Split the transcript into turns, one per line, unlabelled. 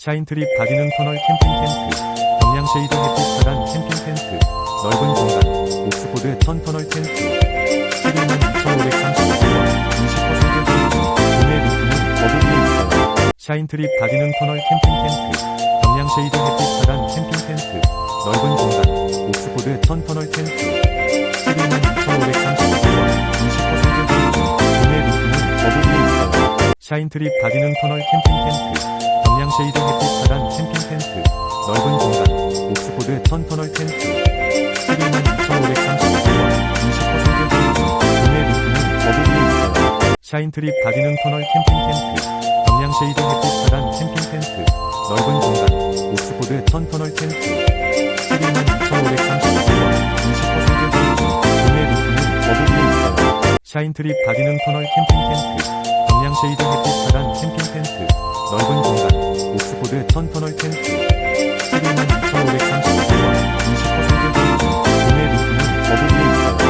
샤인트립 가기능 터널 캠핑 텐트, 경량 쉐이드 햇빛 차단 캠핑 텐트, 넓은 공간, 옥스포드 천 터널 텐트, 11만 2,535원, 20% 할인, 구매 리스는 더보기에 있어요. 샤인트립 가기능 터널 캠핑 텐트, 경량 쉐이드 햇빛 차단 캠핑 텐트, 넓은 공간, 옥스포드 천 터널 텐트, 11만 2,535원, 20% 할인, 구매 리스는 더보기에 있어요. 샤인트립 가기능 터널 캠핑 텐트, 경량 쉐이드 햇빛 차단 캠핑 텐트, 넓은 공간, 옥스포드 천 터널 텐트, 11만 2,535원, 20% 할인, 구매 리스는 더보기에 있어요. 샤인트립 가기능 터널 캠핑 텐트, 경량 쉐이드 햇빛 차단 캠핑 텐트, 넓은 공간, 옥스포드 천 터널 텐트, 11만 2,535원, 20% 할인, 구매 리스는 더보기에 있어요. 샤인트립 가기능 터널 캠핑 텐트, 경량 쉐이드 햇빛 옥스포드 천 터널 텐트, 11만 2,535원, 20% 할인, 구매 리스는 더보기에 있어요.